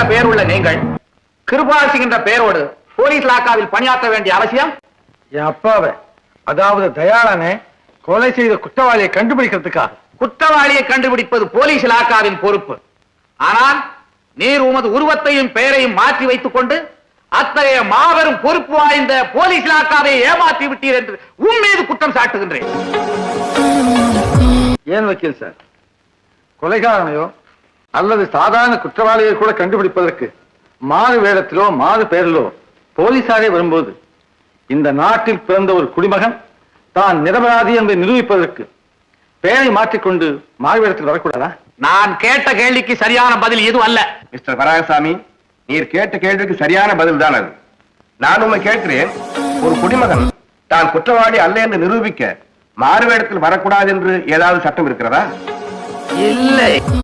என்ற பெயர் உள்ள நீங்கள் கிருபால் சிங் என்ற பெயரோடு போலீஸ் லாக்காவில் பணியாற்ற வேண்டிய அவசியம்? என் அப்பாவை அதாவது தயாளனை கொலை செய்த குற்றவாளியை கண்டுபிடிக்கிறதுக்காக. குற்றவாளியை கண்டுபிடிப்பது போலீஸ் இலாக்காவின் பொறுப்பு. ஆனால் நீர் உமது உருவத்தையும் பெயரையும் மாற்றி வைத்துக் கொண்டு அத்தகைய மாபெரும் பொறுப்பு வாய்ந்த போலீஸ் இலாக்காவை ஏமாற்றி விட்டீர் என்று உன் மீது குற்றம் சாட்டுகின்றேன். ஏன் வக்கீல் சார்? கொலைகாரனையோ அல்லது சாதாரண குற்றவாளியை கூட கண்டுபிடிப்பதற்கு மாறு வேடத்திலோ மாறு பெயரிலோ போலீசாரே வரும்போது இந்த நாட்டில் பிறந்த ஒரு குடிமகன் தான் நிரபராதி என்பதை நிரூபிப்பதற்கு பெயரை மாற்றிக்கொண்டு மாறு வேடத்தில் வரக்கூடாதா? நான் கேட்ட கேள்விக்கு சரியான பதில் இது அல்ல. மிஸ்டர் வராகசாமி நீர் கேட்ட கேள்விக்கு சரியான பதில் தான் அது. நான் உண்மை கேட்கிறேன் ஒரு குடிமகன் தான் குற்றவாளி அல்ல என்று நிரூபிக்க மாறுவேடத்தில் வரக்கூடாது என்று ஏதாவது சட்டம் இருக்கிறதா? இல்லை.